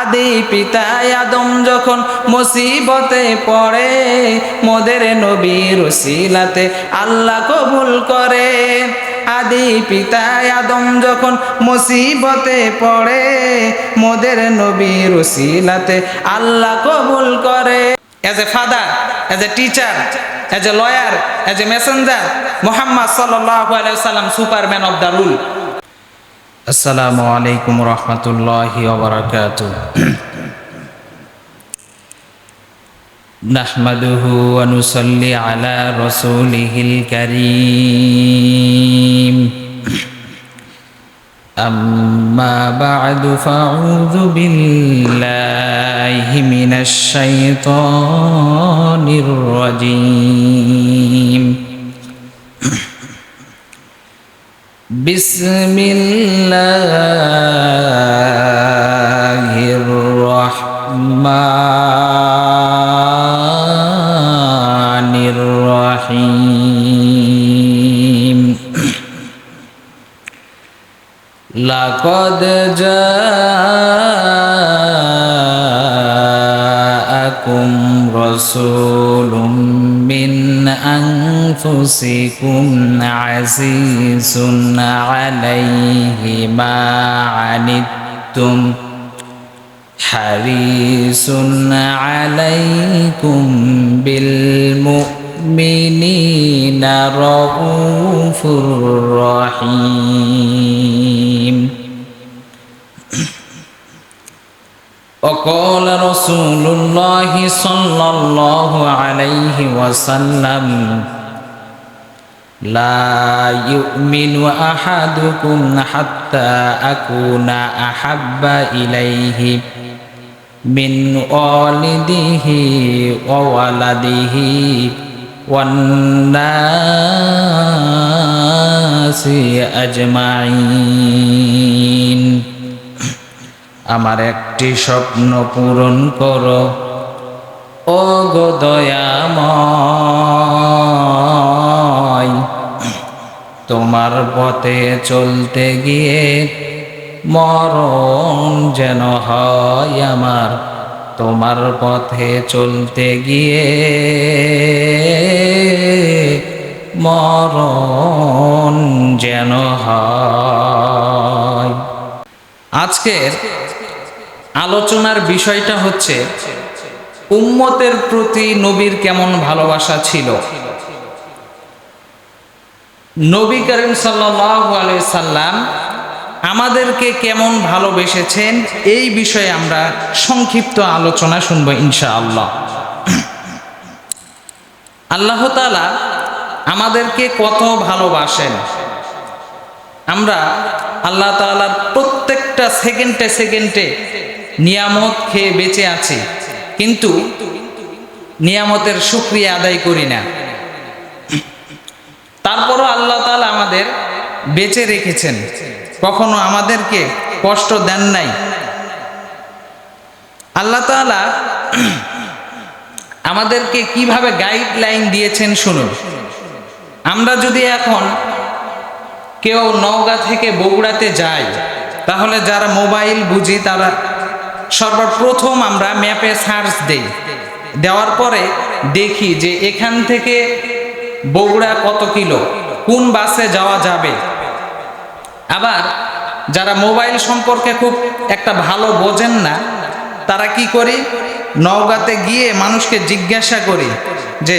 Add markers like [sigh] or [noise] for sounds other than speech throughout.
আদি পিতা আদম যখন মুসিবতে পড়ে, মোদের নবীর ওসিলাতে আল্লাহ কবুল করে। আদি পিতা আদম যখন মুসিবতে পড়ে, মোদের নবীর ওসিলাতে আল্লাহ কবুল করে। As a father as a teacher as a lawyer as a messenger Muhammad সাল্লাম সুপারম্যান অফ দ্য রুল আসসালামু আলাইকুম রহমতুল্লাহি ওবরাকাতু نحمده ونصلي على رسوله الكريم أما بعد فأعوذ بالله من الشيطان الرجيم بسم الله الرحمن الرحيم. لقد جاءكم رسول من أنفسكم عزيز عليه ما عنتم. حريص عليكم بالمؤمنين رؤوف رحيم. وقال رسول الله صلى الله عليه وسلم لا يؤمن احدكم حتى اكون احب اليه من والده وولده والناس اجمعين আমার একটি স্বপ্ন পূরণ করো ও গো দয়াময় তোমার পথে চলতে গিয়ে মরণ যেন হয় আমার। তোমার পথে চলতে গিয়ে মরণ যেন হয়। আজকের আলোচনার বিষয়টা হচ্ছে, উম্মতের প্রতি নবীর কেমন ভালোবাসা ছিল? নবী করিম সাল্লাম আমাদেরকে কেমন ভালোবেসেছেন? এই বিষয়ে আমরা সংক্ষিপ্ত আলোচনা শুনব ইনশা আল্লাহ আল্লাহ তালা আমাদেরকে কত ভালোবাসেন। আমরা আল্লাহ তালার প্রত্যেকটা সেকেন্ডে সেকেন্ডে নিয়ামত খেয়ে বেঁচে আছি, কিন্তু নিয়ামতের সুক্রিয়া আদায় করি না। তারপরও আল্লাহ তালা আমাদের বেঁচে রেখেছেন। কখনো আমাদেরকে কষ্ট দেন নাই। আল্লাহ তালা [clears throat] আমাদেরকে কীভাবে গাইডলাইন দিয়েছেন শুনুন। আমরা যদি এখন কেউ নওগাঁ থেকে বগুড়াতে যাই, তাহলে যারা মোবাইল বুঝি তারা সর্বপ্রথম আমরা ম্যাপে সার্চ দেই। দেওয়ার পরে দেখি যে এখান থেকে বগুড়া কত কিলো? কোন বাসে যাওয়া যাবে? আবার যারা মোবাইল সম্পর্কে খুব একটা ভালো বোঝেন না, তারা কি করি? নওগাঁতে গিয়ে মানুষকে জিজ্ঞাসা করি যে,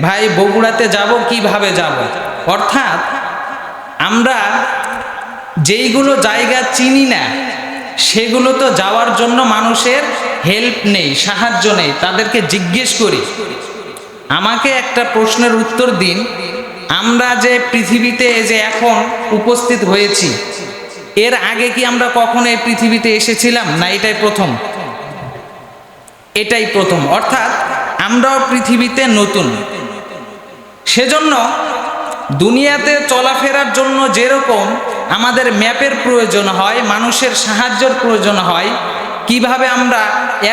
ভাই, বগুড়াতে যাব, কীভাবে যাব? অর্থাৎ আমরা যেইগুলো জায়গা চিনি না, সেগুলো তো যাওয়ার জন্য মানুষের হেল্প নেই, সাহায্য নেই, তাদেরকে জিজ্ঞেস করি। আমাকে একটা প্রশ্নের উত্তর দিন। আমরা যে পৃথিবীতে যে এখন উপস্থিত হয়েছি, এর আগে কি আমরা কখনো এই পৃথিবীতে এসেছিলাম? না, এটাই প্রথম। এটাই প্রথম। অর্থাৎ আমরাও পৃথিবীতে নতুন। সেজন্য দুনিয়াতে চলাফেরার জন্য যেরকম আমাদের ম্যাপের প্রয়োজন হয়, মানুষের সাহায্যের প্রয়োজন হয় কীভাবে আমরা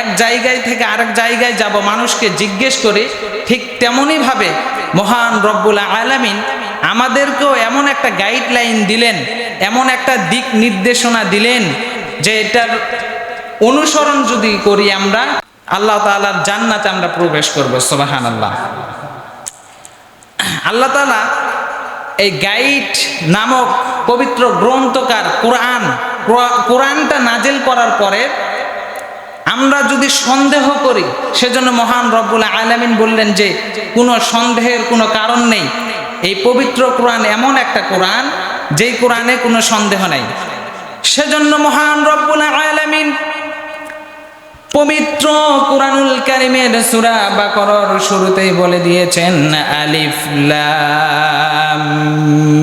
এক জায়গায় থেকে আরেক জায়গায় যাব, মানুষকে জিজ্ঞেস করে ঠিক তেমনইভাবে মহান রব্বুল আলামিন আমাদেরকেও এমন একটা গাইডলাইন দিলেন, এমন একটা দিক নির্দেশনা দিলেন যে এটার অনুসরণ যদি করি আমরা, আল্লাহ তাআলার জান্নাতে আমরা প্রবেশ করব সোবাহান আল্লাহ আল্লাহ তাআলা এই গাইড নামক পবিত্র গ্রন্থকার কোরআন, কোরআনটা নাজেল করার পরে আমরা যদি সন্দেহ করি, সেজন্য মহান রব্বুল আলামিন বললেন যে, কোনো সন্দেহের কোনো কারণ নেই। এই পবিত্র কোরআন এমন একটা কোরআন, যেই কোরআনে কোনো সন্দেহ নাই। সেজন্য মহান রব্বুল আলামিন পবিত্র কোরআনুল কারিমের সূরা বাকরার শুরুতেই বলে দিয়েছেন, আলিফ লাম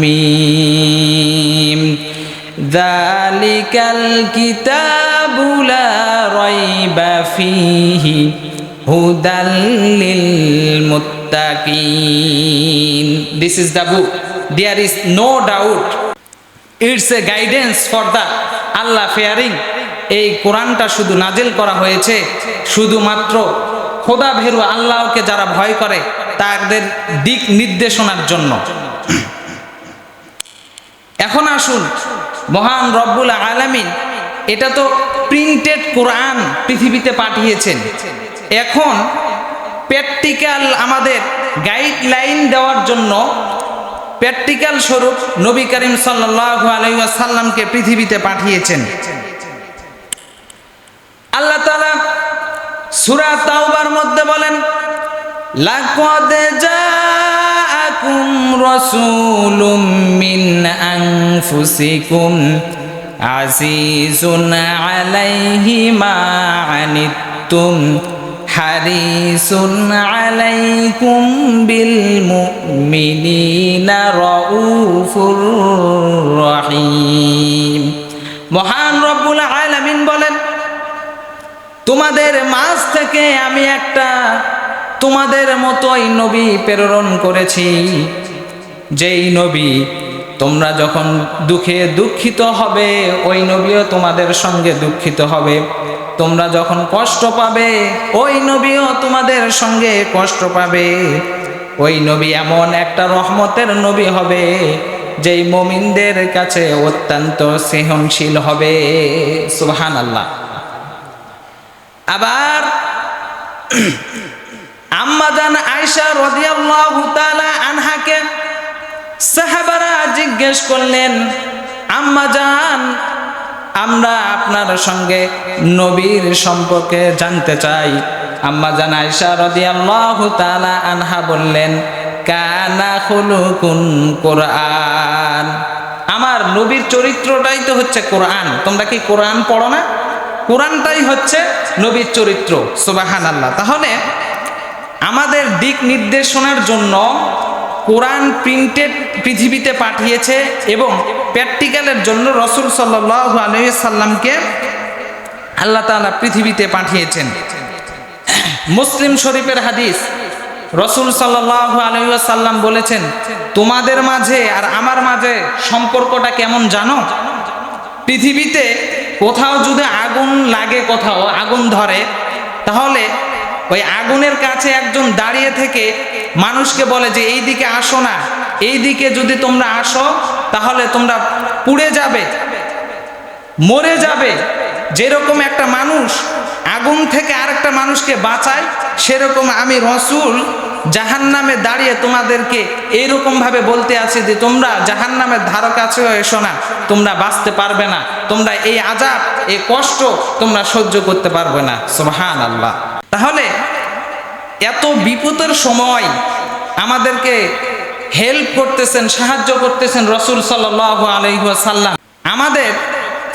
মিম। যালিকাল কিতাবু লা রাইবা হুদাল this is the book there is no doubt it's a guidance for the Allah fearing এই কোরআনটা শুধু নাজেল করা হয়েছে শুধুমাত্র খোদা ভেরু আল্লাহকে যারা ভয় করে তাদের দিক নির্দেশনার জন্য। এখন আসুন মহান রব্বুল আলামিন এটা তো প্রিন্টেড কোরআন পৃথিবীতে পাঠিয়েছেন। এখন প্র্যাকটিক্যাল আমাদের গাইডলাইন দেওয়ার জন্য প্র্যাকটিক্যাল স্বরূপ নবী করিম সাল্লাল্লাহু আলাইহি ওয়াসাল্লামকে পৃথিবীতে পাঠিয়েছেন। আল্লাহ তাআলা সূরা তাওবার মধ্যে বলেন, লাকাদ জাআকুম রাসূলুম মিন আনফুসিকুম আজিজুন আলাইহি মা আনিত্তুম হারিসুন আলাইকুম বিল মুমিনিনা রাউফুর রহিম। মহান রব্বুল আলামিন বলেন, তোমাদের মাঝ থেকে আমি একটা তোমাদের মতোই নবী প্রেরণ করেছি। যেই নবী তোমরা যখন দুঃখে দুঃখিত হবে, ওই নবীও তোমাদের সঙ্গে দুঃখিত হবে। তোমরা যখন কষ্ট পাবে, ওই নবীও তোমাদের সঙ্গে কষ্ট পাবে। ওই নবী এমন একটা রহমতের নবী হবে, যেই মমিনদের কাছে অত্যন্ত সৃহনশীল হবে। সুবহান আল্লাহ আবার আম্মাজান আয়সা রাদিয়াল্লাহু তাআলা আনহাকে সাহাবারা জিজ্ঞেস করলেন, আম্মা আম্মাজান আমরা আপনার সঙ্গে নবীর সম্পর্কে জানতে চাই। আম্মাজান আয়সা রাদিয়াল্লাহু তাআলা আনহা বললেন, কানা খুলুকুন কোরআন। আমার নবীর চরিত্রটাই তো হচ্ছে কোরআন। তোমরা কি কোরআন পড়ো না? কোরআনটাই হচ্ছে নবীর চরিত্র সুবাহান আল্লাহ তাহলে আমাদের দিক নির্দেশনার জন্য কোরআন প্রিন্টেড পৃথিবীতে পাঠিয়েছে এবং প্র্যাকটিক্যালের জন্য রসুল সাল্লাহ আলহিসাল্লামকে আল্লাহ তালা পৃথিবীতে পাঠিয়েছেন। মুসলিম শরীফের হাদিস রসুল সাল্লাহ আলহিসাল্লাম বলেছেন, তোমাদের মাঝে আর আমার মাঝে সম্পর্কটা কেমন জানো? পৃথিবীতে কোথাও যদি আগুন লাগে কোথাও, আগুন ধরে, তাহলে ওই আগুনের কাছে একজন দাঁড়িয়ে থেকে মানুষকে বলে যে, এই দিকে আসো না। এই দিকে যদি তোমরা আসো, তাহলে তোমরা পুড়ে যাবে, মরে যাবে। যেরকম একটা মানুষ আগুন থেকে আরেকটা মানুষকে বাঁচায়, সেরকম আমি রসুল জাহান নামে দাঁড়িয়ে তোমাদেরকে এইরকম ভাবে বলতে আছি যে, তোমরা জাহান নামের ধারো কাছেও এসো না। তোমরা বাঁচতে পারবে না। তোমরা এই আজাব এই কষ্ট তোমরা সহ্য করতে পারবে না। সোহান আল্লাহ তাহলে এত বিপদের সময় আমাদেরকে হেল্প করতেছেন, সাহায্য করতেছেন রসুল সাল্লাহ আলহাসাল্লাম আমাদের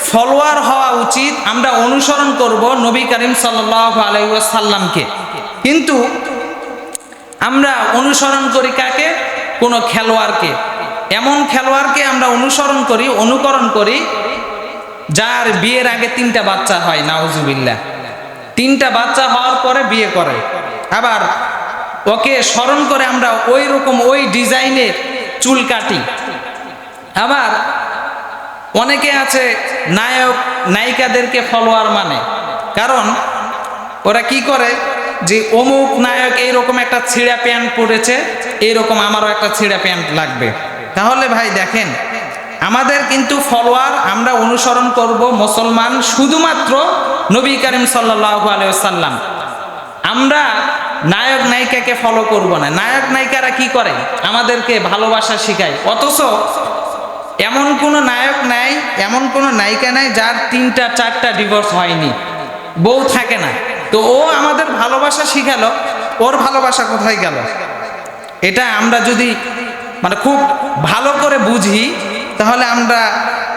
ফলোয়ার হওয়া উচিত, আমরা অনুসরণ করব নবী করিম সাল্লাহ আলহাসাল্লামকে কিন্তু আমরা অনুসরণ করি কাকে? কোনো খেলোয়াড়কে। এমন খেলোয়াড়কে আমরা অনুসরণ করি, অনুকরণ করি, যার বিয়ের আগে তিনটা বাচ্চা হয় নাউজুবিল্লা তিনটা বাচ্চা হওয়ার পরে বিয়ে করে। আবার ওকে স্মরণ করে আমরা ওই রকম ওই ডিজাইনের চুল কাটি। আবার অনেকে আছে নায়ক, নায়িকাদেরকে ফলোয়ার মানে। কারণ ওরা কি করে যে অমুক নায়ক এইরকম একটা ছিঁড়া প্যান্ট পরেছে, এইরকম আমারও একটা ছিঁড়া প্যান্ট লাগবে। তাহলে ভাই দেখেন, আমাদের কিন্তু ফলোয়ার আমরা অনুসরণ করব মুসলমান শুধুমাত্র নবী করিম সাল্লাহ আলাইসাল্লাম আমরা নায়ক নায়িকাকে ফলো করব না। নায়ক নায়িকারা কি করে? আমাদেরকে ভালোবাসা শেখায়। অথচ এমন কোনো নায়ক নাই, এমন কোনো নায়িকা নাই যার তিনটা, চারটা ডিভোর্স হয়নি। বউ থাকে না। তো ও আমাদের ভালোবাসা শিখালো, ওর ভালোবাসা কোথায় গেল? এটা আমরা যদি মানে খুব ভালো করে বুঝি তাহলে আমরা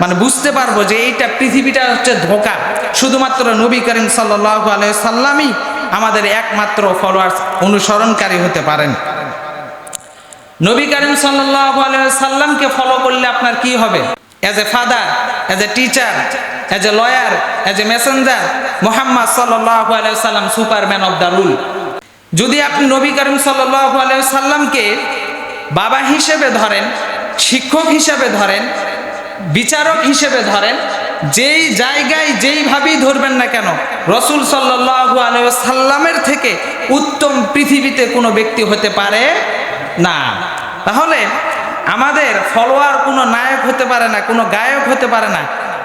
মানে বুঝতে পারব যে এইটা পৃথিবীটা হচ্ছে ধোকা। শুধুমাত্র নবী করিম সাল্লাহ সাল্লামই আমাদের একমাত্র ফলোয়ার্স অনুসরণকারী হতে পারেন। নবী করিম সাল্লাহ সাল্লামকে ফলো করলে আপনার কি হবে? As a father as a teacher as a lawyer as a messenger Muhammad সাল্লাহ সাল্লাম সুপারম্যান অফ দ্য রুল যদি আপনি নবী করিম সাল্লাহ সাল্লামকে বাবা হিসেবে ধরেন শিক্ষক হিসেবে ধরেন, বিচারক হিসেবে ধরেন, যেই জায়গায় যেইভাবেই ধরবেন না কেন, রসুল সাল্লাহু সাল্লামের থেকে উত্তম পৃথিবীতে কোনো ব্যক্তি হতে পারে না। তাহলে আমাদের ফলোয়ার কোনো নায়ক হতে পারে না, কোনো গায়ক হতে পারে না।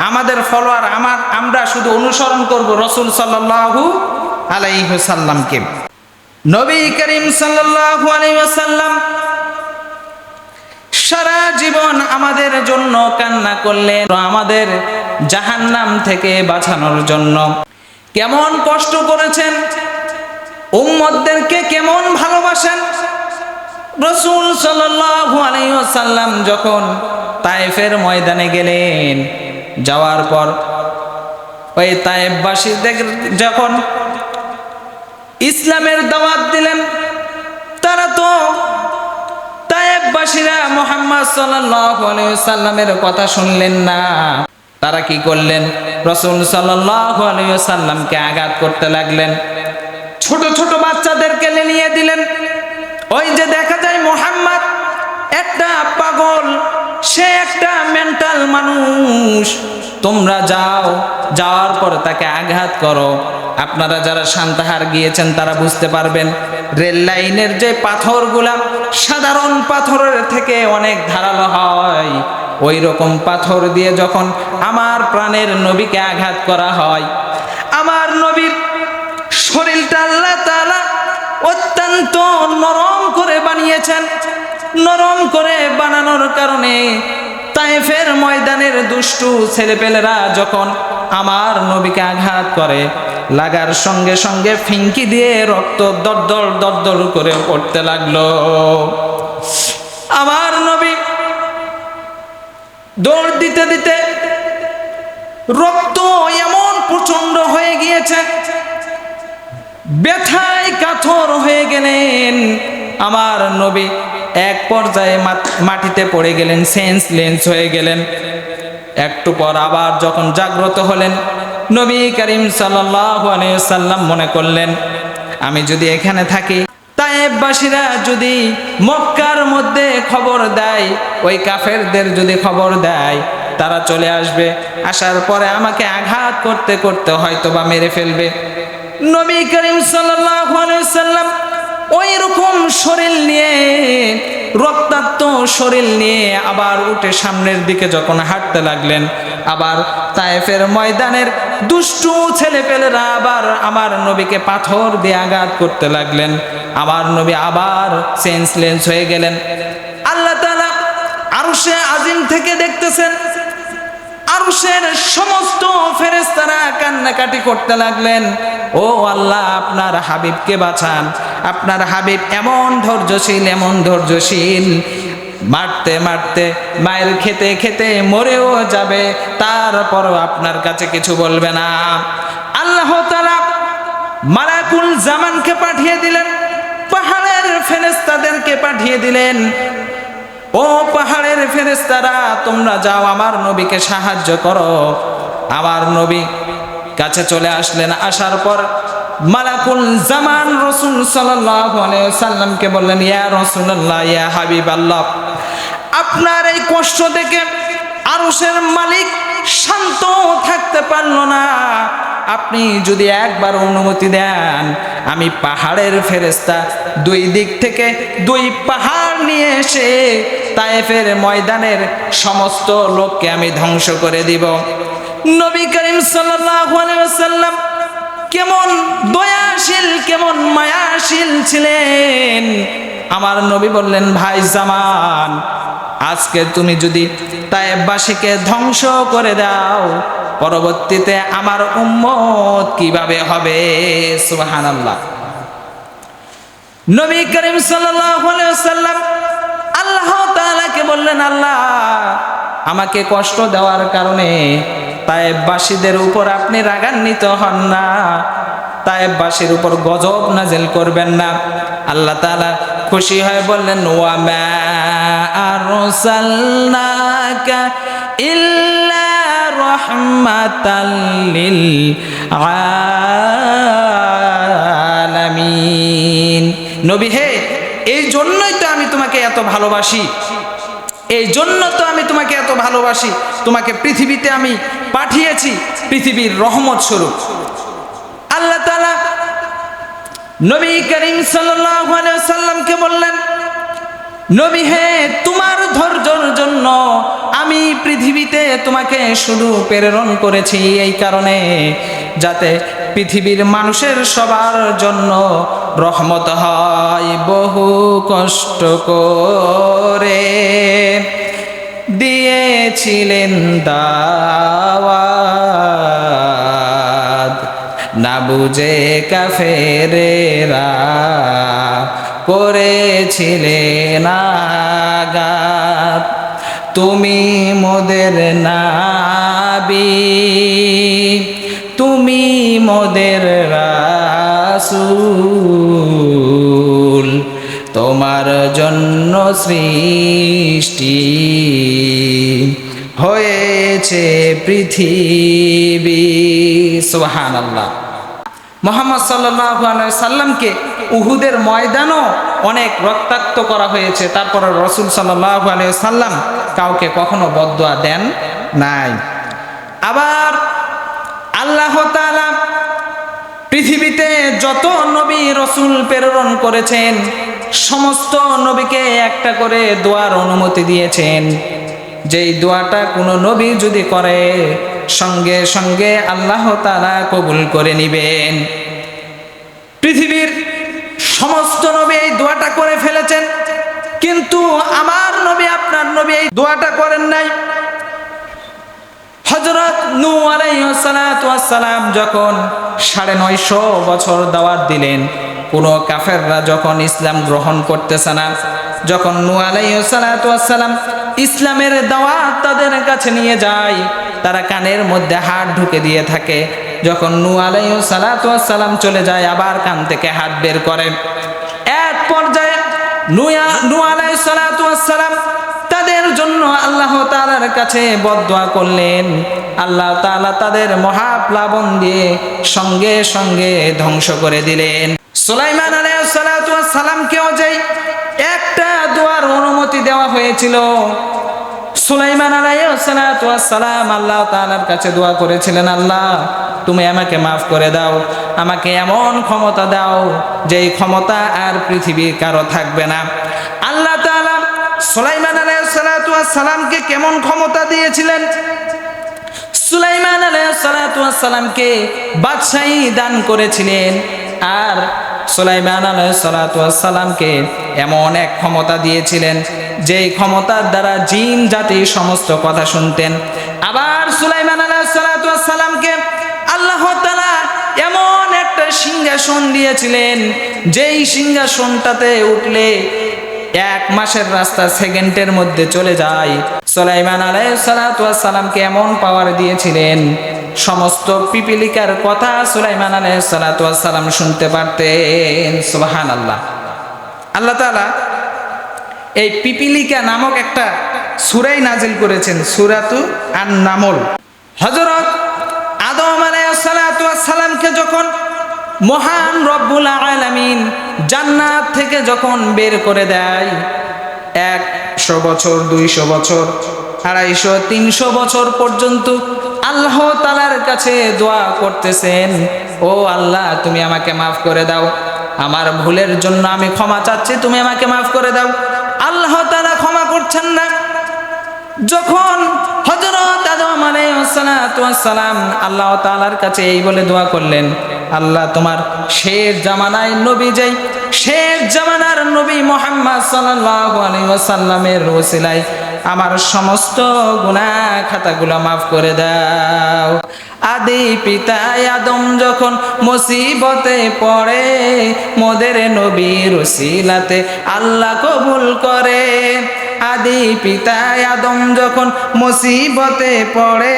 আমাদের ফলোয়ার আমার, আমরা শুধু অনুসরণ করব রসুল সাল্লাহু আলাইসাল্লামকে নবী করিম সাল্লাহু আলাইসাল্লাম সারা জীবন আমাদের জন্য কান্না করলেন আমাদের জাহান্নাম থেকে বাঁচানোর জন্য। কেমন কষ্ট করেছেন? উম্মদদেরকে কেমন ভালোবাসেন? রসুল সাল্লাম যখন তায়েফের ময়দানে গেলেন, যাওয়ার পর ওই তায়েববাসীদের যখন ইসলামের দাওয়াত দিলেন তায়েববাসীরা মোহাম্মদ সাল্লামের কথা শুনলেন না। তারা কি করলেন? রসুল সাল্লামকে আঘাত করতে লাগলেন। ছোট ছোট বাচ্চাদেরকে নিয়ে দিলেন। ওই যে দেখা যায় মোহাম্মদ, একটা পাগল সে একটা মেন্টাল মানুষ। তোমরা যাও, যাওয়ার পর তাকে আঘাত করো। আপনারা যারা শান্তাহার গিয়েছেন, তারা বুঝতে পারবেন, রেল লাইনের যে পাথরগুলা সাধারণ পাথরের থেকে অনেক ধারালো হয়। ওই রকম পাথর দিয়ে যখন আমার প্রাণের নবীকে আঘাত করা হয়, আমার নবীর শরীরটা আল্লাহ তাআলা অত্যন্ত নরম করে বানিয়েছেন। নরম করে বানানোর কারণে তাইফের ময়দানের দুষ্টু ছেলেপেলেরা যখন আমার নবীকে আঘাত করে, লাগার সঙ্গে সঙ্গে ফিঙ্কি দিয়ে রক্ত দরদর দরদর করে পড়তে লাগল। আমার নবী দৌড় দিতে দিতে রক্ত এমন প্রচণ্ড হয়ে গিয়েছে, ব্যথায় কাথর হয়ে গেলেন। আমার নবী এক পর্যায়ে মাটিতে পড়ে গেলেন সেন্স লেন্স হয়ে গেলেন। একটু পর আবার যখন জাগ্রত হলেন, নবী করিম সাল্লাম মনে করলেন, আমি যদি এখানে থাকি, তায়েববাসীরা যদি মক্কার মধ্যে খবর দেয়, ওই কাফেরদের যদি খবর দেয়, তারা চলে আসবে। আসার পরে আমাকে আঘাত করতে করতে হয়তো বা মেরে ফেলবে। নবী করিম সাল্লাম ওই রকম শরীর নিয়ে, রক্তাক্ত শরীর নিয়ে আবার উঠে সামনের দিকে যখন হাঁটতে লাগলেন, আবার তায়েফের ময়দানের দুষ্টু ছেলেপেলেরা আবার আমার নবীকে পাথর দিয়ে আঘাত করতে লাগলেন। আমার নবী আবার সেন্সলেন্স হয়ে গেলেন। আল্লাহ তালা আরও সে আজিম থেকে দেখতেছেন আরশের সমস্ত ফেরেস্তারা কান্নাকাটি করতে লাগলেন। ও আল্লাহ, আপনার হাবিবকে বাঁচান। আপনার হাবিব এমন ধৈর্যশীল এমন ধৈর্যশীল। মারতে মারতে, মায়ের খেতে খেতে মরেও যাবে। তারপরও আপনার কাছে কিছু বলবে না। আল্লাহ তালা মালাকুল জামানকে পাঠিয়ে দিলেন। পাহাড়ের ফেরেস্তাদেরকে পাঠিয়ে দিলেন। ও পাহাড়ের ফেরেস্তারা তোমরা যাও, আমার নবীকে সাহায্য করো। আমার নবী কাছে চলে আসলেন, আসার পর মালাকুল জামান রসুল সাল্লামকে বললেন, ইয়া রসুল্লাহ ইয়া হাবিব আল্লাহ আপনার এই কষ্ট থেকে আরসের মালিক শান্ত থাকতে পারল না। আপনি যদি একবার অনুমতি দেন, আমি পাহাড়ের ফেরেস্তা দুই দিক থেকে দুই পাহাড় নিয়ে এসে তায়েফের ময়দানের সমস্ত লোককে আমি ধ্বংস করে দিব। নবী করিম সাল্লাম কেমন দয়াশীল, কেমন মায়াশীল ছিলেন। আমার নবী বললেন, ভাই জামান, আজকে তুমি যদি তায়েববাসীকে ধ্বংস করে দাও, পরবর্তীতে আমার উম্মত কীভাবে হবে? সুবহানাল্লাহ। নবী করিম সাল্লাম আল্লাহ তাআলাকে বললেন, আল্লাহ, আমাকে কষ্ট দেওয়ার কারণে তায়েববাসীদের উপর আপনি রাগান্বিত হন না। তায়েববাসীর উপর গজব নাজেল করবেন না। আল্লাহ তাআলা খুশি হয়ে বললেন নবী, হে, এই জন্যই তো আমি তোমাকে এত ভালোবাসি। এই জন্য তো আমি তোমাকে এত ভালোবাসি। তোমাকে পৃথিবীতে আমি পাঠিয়েছি, পৃথিবীর রহমত স্বরূপ। আল্লাহ নবী করিম সাল্লামকে বললেন, নবী হে, তোমার ধৈর্যর জন্য আমি পৃথিবীতে তোমাকে শুধু প্রেরণ করেছি এই কারণে, যাতে পৃথিবীর মানুষের সবার জন্য রহমত হয় বহু কষ্ট করে। দিয়েছিলেন দাওয়াত না বুঝে কাফেরেরা করেছিলেন আঘাত। তুমি মোদের নাবি, তুমি মোদের রাসূল। তোমার জন্য সৃষ্টি হয়েছে পৃথিবী। সুবহানাল্লাহ। মোহাম্মদ সাল্লাহ সাল্লামকে উহুদের ময়দানও অনেক রক্তাক্ত করা হয়েছে। তারপরে রসুল সাল্লাহ সাল্লাম কাউকে কখনো বদুয়া দেন নাই। আবার আল্লাহ পৃথিবীতে যত নবী রসুল প্রেরণ করেছেন, সমস্ত নবীকে একটা করে দোয়ার অনুমতি দিয়েছেন। যেই দোয়াটা কোনো নবী যদি করে সঙ্গে সঙ্গে আল্লাহ তাআলা কবুল করে নিবেন। পৃথিবীর সমস্ত নবী এই দোয়াটা করে ফেলেছেন, কিন্তু আমার নবী, আপনার নবী এই দোয়াটা করেন নাই। হজরত নু আলাইসালাম যখন সাড়ে নয়শো বছর দাওয়াত দিলেন, কোনো কাফেররা যখন ইসলাম গ্রহণ করতেছে না, যখন নু আলাইসালাম ইসলামের দাওয়াত তাদের কাছে নিয়ে যায় তারা কানের মধ্যে হাত ঢুকে দিয়ে থাকে। যখন নু আলাইসালাম চলে যায়, আবার কান থেকে হাত বের করে। এক পর্যায়ে তাদের জন্য আল্লাহ তাআলার কাছে বদদোয়া করলেন। আল্লাহ তাআলা তাদের মহাপ্লাবন দিয়ে সঙ্গে সঙ্গে ধ্বংস করে দিলেন। সুলাইমান আলাইসালামকেও যে একটা দোয়ার অনুমতি দেওয়া হয়েছিল সুলাইমান আলাইসালাম আল্লাহ তাআলার কাছে দোয়া করেছিলেন, আল্লাহ, তুমি আমাকে মাফ করে দাও, আমাকে এমন ক্ষমতা দাও, যেই ক্ষমতা আর পৃথিবীর কারও থাকবে না। আল্লাহ তাআলা সুলাইমান সালামকে কেমন ক্ষমতা দিয়েছিলেন? সুলাইমান সালামকে বাদশাহী দান করেছিলেন, আর সুলাইমান সালামকে এমন এক ক্ষমতা দিয়েছিলেন যেই ক্ষমতার দ্বারা জিন জাতি সমস্ত কথা শুনতেন। আবার সুলাইমান সালামকে আল্লাহ তাআলা এমন একটা সিংহাসন দিয়েছিলেন, যেই সিংহাসনটাতে উঠলে এক মাসের রাস্তা সেকেন্ডের মধ্যে চলে যায়। সোলাইমান আলাইসালামকে এমন পাওয়ার দিয়েছিলেন, সমস্ত পিপিলিকার কথা সুলাইমান আলাইসালাম শুনতে পারতেন। সুবাহান আল্লাহ আল্লাহ তালা এই পিপিলিকা নামক একটা সুরাই নাজিল করেছেন, সুরাতু আর নামল হজরত আদম আলাইসালামকে যখন মহান রব্বুল আলামিন জান্নাত থেকে যখন বের করে দেয়, একশো বছর, দুইশো বছর, আড়াইশো, তিনশো বছর পর্যন্ত আল্লাহ তালার কাছে দোয়া করতেছেন, ও আল্লাহ, তুমি আমাকে মাফ করে দাও। আমার ভুলের জন্য আমি ক্ষমা চাচ্ছি, তুমি আমাকে মাফ করে দাও। আল্লাহ তালা ক্ষমা করছেন না। যখন হজরত আদম আলাইহিসসালাম আল্লাহ তাআলার কাছে এই বলে দোয়া করলেন, আল্লাহ তোমার শেষ জামানায় নবী যাই, শেষ জামানার নবী মোহাম্মদ সাল্লাল্লাহু আলাইহি আমার সমস্ত গুনাহ খাতাগুলো মাফ করে দাও। আদি পিতা আদম যখন মুসিবতে পড়ে, মোদের নবীর ওসিলাতে আল্লাহ কবুল করে। আদি পিতা আদম যখন মুসিবতে পড়ে,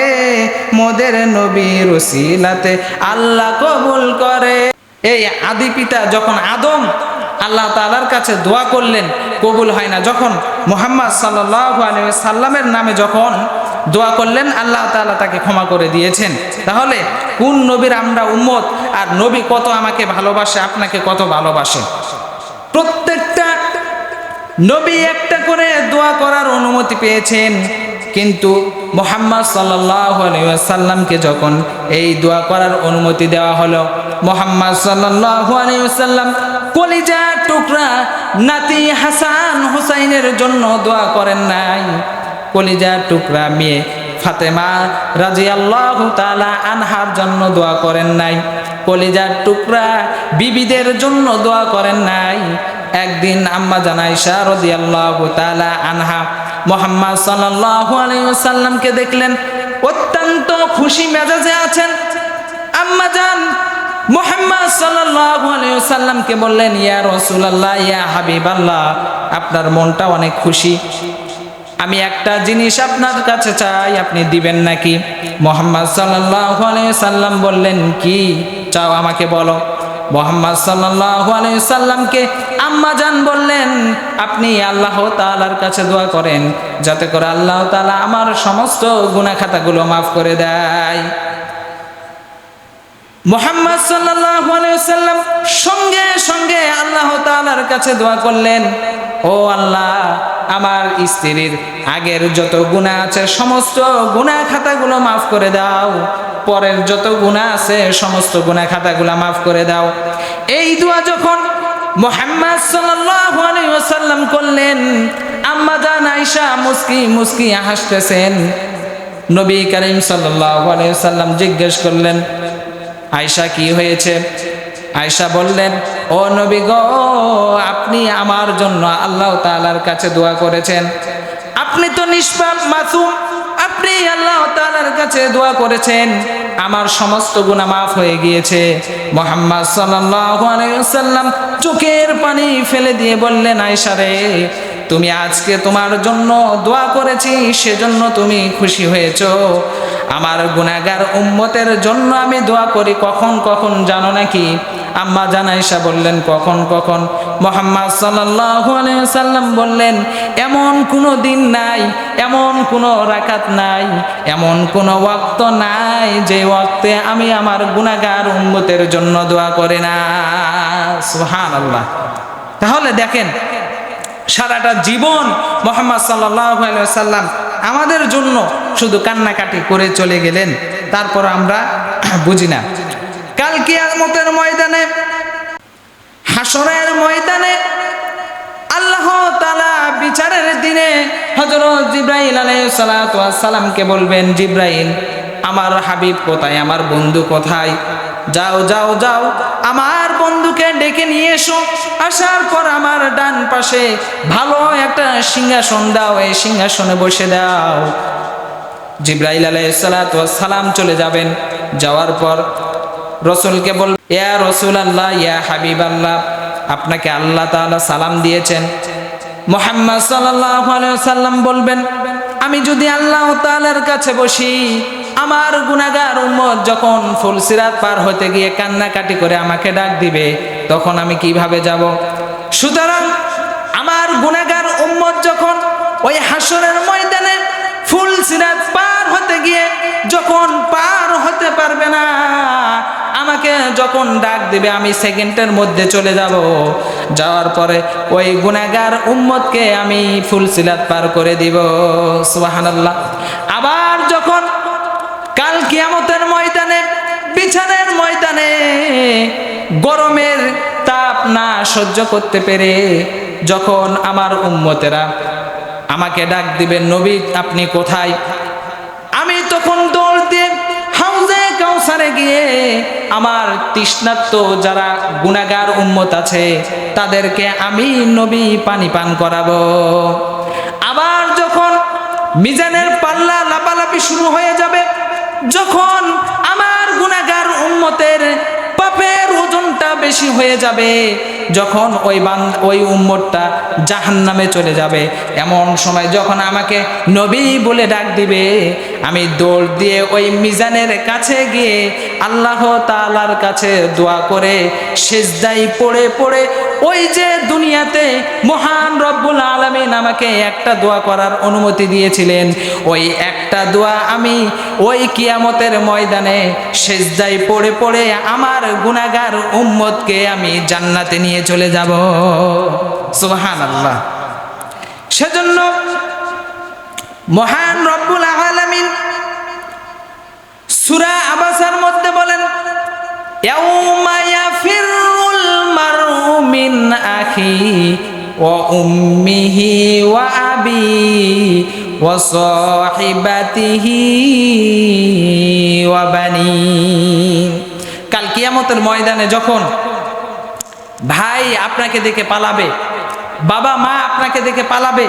মোদের নবীর ওসিলাতে আল্লাহ কবুল করে। এই আদি পিতা যখন আদম আল্লাহ তালার কাছে দোয়া করলেন, কবুল হয় না। যখন মোহাম্মদ সাল্লাহ সাল্লামের নামে যখন দোয়া করলেন, আল্লাহ তাআলা তাকে ক্ষমা করে দিয়েছেন। তাহলে কোন নবীর আমরা উম্মত? আর নবী কত আমাকে ভালোবাসে, আপনাকে কত ভালোবাসে? প্রত্যেকটা নবী একটা করে দোয়া করার অনুমতি পেয়েছেন। কিন্তু মোহাম্মদ সাল্লাসাল্লামকে যখন এই দোয়া করার অনুমতি দেওয়া হলো, মোহাম্মদ সাল্লাসাল্লাম কলিজা টুকরা নাতি হাসান হুসাইনের জন্য দোয়া করেন নাই। কলিজা টুকরা মেয়ে ফাতেমা রাজি আল্লাহ তালা আনহার জন্য দোয়া করেন নাই। কলিজার টুকরা বিবিদের জন্য দোয়া করেন নাই। একদিন আম্মা জানাইশা রদি আল্লাহ তালা আনহা মোহাম্মদ সাল্লাহ আলাইসাল্লামকে দেখলেন, অত্যন্ত খুশি মেজাজে আছেন। আম্মা জান মোহাম্মদ সাল্লাল্লাহু আলাইহি ওয়াসাল্লামকে বললেন, ইয়া রাসূলুল্লাহ, ইয়া হাবিবাল্লাহ, আপনার মনটা অনেক খুশি। আমি একটা জিনিস আপনার কাছে চাই, আপনি দিবেন নাকি? মোহাম্মদ সাল্লাহ সাল্লাম বললেন, কি চাও আমাকে বলো? মোহাম্মদ সাল্লাল্লাহু সাল্লামকে আম্মা জান বললেন, আপনি আল্লাহ তালার কাছে দোয়া করেন, যাতে করে আল্লাহ তাআলা আমার সমস্ত গুনাহ খাতাগুলো মাফ করে দেয়। মোহাম্মদ সাল্লাম সঙ্গে সঙ্গে আল্লাহ তাআলার কাছে দোয়া করলেন, ও আল্লাহ, আমার স্ত্রীর আগের যত গুণা আছে, সমস্ত গুণা খাতাগুলো মাফ করে দাও। পরের যত গুণা আছে, সমস্ত গুণা খাতাগুলো মাফ করে দাও। এই দোয়া যখন মোহাম্মদ ওয়াসাল্লাম করলেন, আম্মা জান আয়েশা মুস্কি মুস্কি হাসতেছেন। নবী করিম আলাইহি জিজ্ঞেস করলেন আয়সা কি হয়েছে? আয়সা বললেন, ও নবী গো, আপনি আমার জন্য আল্লাহ তালার কাছে দোয়া করেছেন। আপনি তো নিষ্পাপ, মাসুম। আপনি আল্লাহ তালার কাছে দোয়া করেছেন। আমার সমস্ত গুণা মাফ হয়ে গিয়েছে। মোহাম্মদ আলাইহি চোখের পানি ফেলে দিয়ে বললেন আয়সা রে, তুমি আজকে তোমার জন্য দোয়া করেছি, সেজন্য তুমি খুশি হয়েছো। আমার গুনাগার উম্মতের জন্য আমি দোয়া করি। কখন কখন, জানো নাকি? আম্মা জানাইসা বললেন, কখন কখন? মোহাম্মদ সাল্লাম বললেন, এমন কোনো দিন নাই, এমন কোনো রাকাত নাই, এমন কোনো ওয়াক্ত নাই যে ওয়াক্তে আমি আমার গুনাগার উম্মতের জন্য দোয়া করি না। সুবহানাল্লাহ। তাহলে দেখেন, সারাটা জীবন মোহাম্মদ সাল্লাহ সাল্লাম আমাদের জন্য শুধু কান্নাকাটি করে চলে গেলেন, তারপর আমরা বুঝি না। কাল কিয়ামতের ময়দানে, হাসরের ময়দানে আল্লাহ তালা বিচারের দিনে হজরত জিব্রাইল সালামকে বলবেন, জিব্রাইল, আমার হাবিব কোথায়? আমার বন্ধু কোথায়? যাও যাও যাও, আমার বন্ধুকে ডেকে নিয়ে এসো। আসার পর আমার ডান পাশে ভালো একটা সিংহাসন দাও, এই সিংহাসনে বসে দাও। জিব্রাইল সালাম চলে যাবেন। যাওয়ার পর রসুলকে বল ইয়া রসুল আল্লাহ ইয়া হাবিব আল্লাহ আপনাকে আল্লাহ তাআলা সালাম দিয়েছেন। মোহাম্মদ সাল্লাম বলবেন, আমি যদি আল্লাহ তাআলার কাছে বসি, আমার গুনাগার উম্মত যখন ফুলসিরাত পার হতে গিয়ে কান্নাকাটি করে আমাকে ডাক দিবে, তখন আমি কীভাবে যাব? সুতরাং আমার গুনাগার উম্মত যখন ওই হাসরের ময়দানে ফুলসিরাত পার হতে গিয়ে যখন পার হতে পারবে না, আমাকে যখন ডাক দিবে, আমি সেকেন্ডের মধ্যে চলে যাব। যাওয়ার পরে ওই গুনাগার উম্মতকে আমি ফুলসিলাত পার করে দিব। সুবহানাল্লাহ। আবার যখন কাল কিয়ামতের ময়দানে, বিছানের ময়দানে গরমের তাপ না সহ্য করতে পেরে যখন আমার উম্মতেরা আমাকে ডাক দিবেন, নবী, আপনি কোথায়? আমি তখন দৌড় দিয়ে হাউজে কাউসারে গিয়ে আমার তৃষ্ণার্ত যারা গুণাগার উম্মত আছে, তাদেরকে আমি নবী পানি পান করাবো। আবার যখন মিজানের পাল্লা লাপালাপি শুরু হয়ে যাবে, যখন আমার গুণাগার উম্মতের পাপের ওজনটা বেশি হয়ে যাবে যখন ওই বান, ওই উম্মতটা জাহান নামে চলে যাবে। এমন সময় যখন আমাকে নবী বলে ডাক দিবে আমি দৌড় দিয়ে ওই মিজানের কাছে গিয়ে আল্লাহ তালার কাছে দোয়া করে সেজদাই পড়ে পড়ে ওই যে দুনিয়াতে মহান রব্বুল আলমিন আমাকে একটা দোয়া করার অনুমতি দিয়েছিলেন। ওই একটা দোয়া আমি ওই কিয়ামতের ময়দানে সেজদাই পড়ে পড়ে আমার গুনাগার উম্মতকে আমি জান্নাতে নিয়ে চলে যাব। সুবহান আল্লাহ সেজন্য মহান রব্বুল সূরা আবাসার মধ্যে বলেন মিন আখি ওয়া আবি কাল কিয়ামতের ময়দানে যখন ভাই আপনাকে দেখে পালাবে বাবা, মা আপনাকে দেখে পালাবে।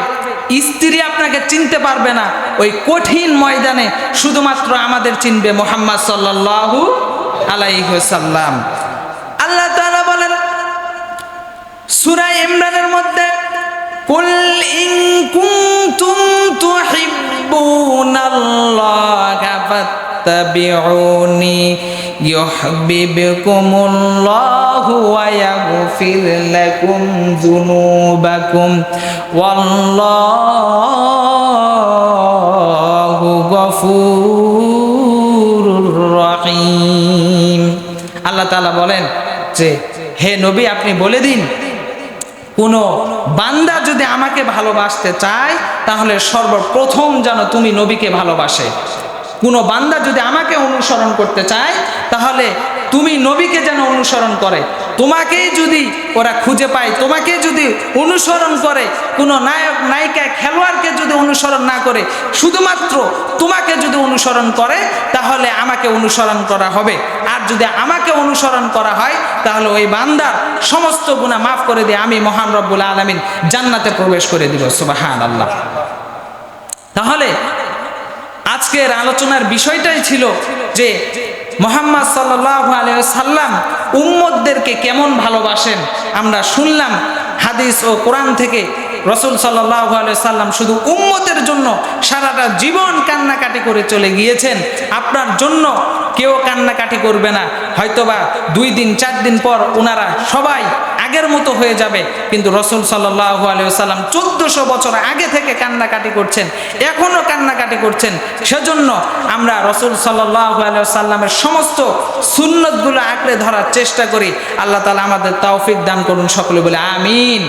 স্ত্রী আপনাকে চিনতে পারবে না। ওই কঠিন ময়দানে শুধুমাত্র আমাদের চিনবে মোহাম্মদ সাল্লাল্লাহু আলাইসাল্লাম আল্লাহ তাআলা বলেন, সূরা ইমরানের মধ্যে ফাত্তাবিউনি। রহিম আল্লাহ বলেন যে, হে নবী, আপনি বলে দিন, কোনো বান্দা যদি আমাকে ভালোবাসতে চায়, তাহলে সর্বপ্রথম যেন তুমি নবীকে ভালোবাসে। কোনো বান্দা যদি আমাকে অনুসরণ করতে চায়, তাহলে তুমি নবীকে যেন অনুসরণ করে। তোমাকেই যদি ওরা খুঁজে পায় তোমাকে যদি অনুসরণ করে, কোনো নায়ক, নায়িকা, খেলোয়াড়কে যদি অনুসরণ না করে, শুধুমাত্র তোমাকে যদি অনুসরণ করে, তাহলে আমাকে অনুসরণ করা হবে। আর যদি আমাকে অনুসরণ করা হয়, তাহলে ওই বান্দার সমস্ত গুণা মাফ করে দিয়ে আমি মহান রব্বুল আলমিন জান্নাতে প্রবেশ করে দিব। সুবাহান আল্লাহ তাহলে আজকের আলোচনার বিষয়টাই ছিল যে মোহাম্মদ সাল্লাম উম্মদদেরকে কেমন ভালোবাসেন। আমরা শুনলাম হাদিস ও কোরআন থেকে রসুল সাল্লাহ সাল্লাম শুধু উম্মতের জন্য সারাটা জীবন কান্নাকাটি করে চলে গিয়েছেন। আপনার জন্য কেউ কান্নাকাটি করবে না। হয়তোবা দুই দিন, চার দিন পর ওনারা সবাই আগের মতো হয়ে যাবে। কিন্তু রসুল সাল্লাহ আলিয়াল্লাম চোদ্দশো বছর আগে থেকে কান্নাকাটি করছেন, এখনও কান্নাকাটি করছেন। সেজন্য আমরা রসুল সাল্লাহ আলিয়াল্লামের সমস্ত সুন্নতগুলো আঁকড়ে ধরার চেষ্টা করি। আল্লাহ তালা আমাদের তৌফিক দান করুন সকলে বলে, আমিন।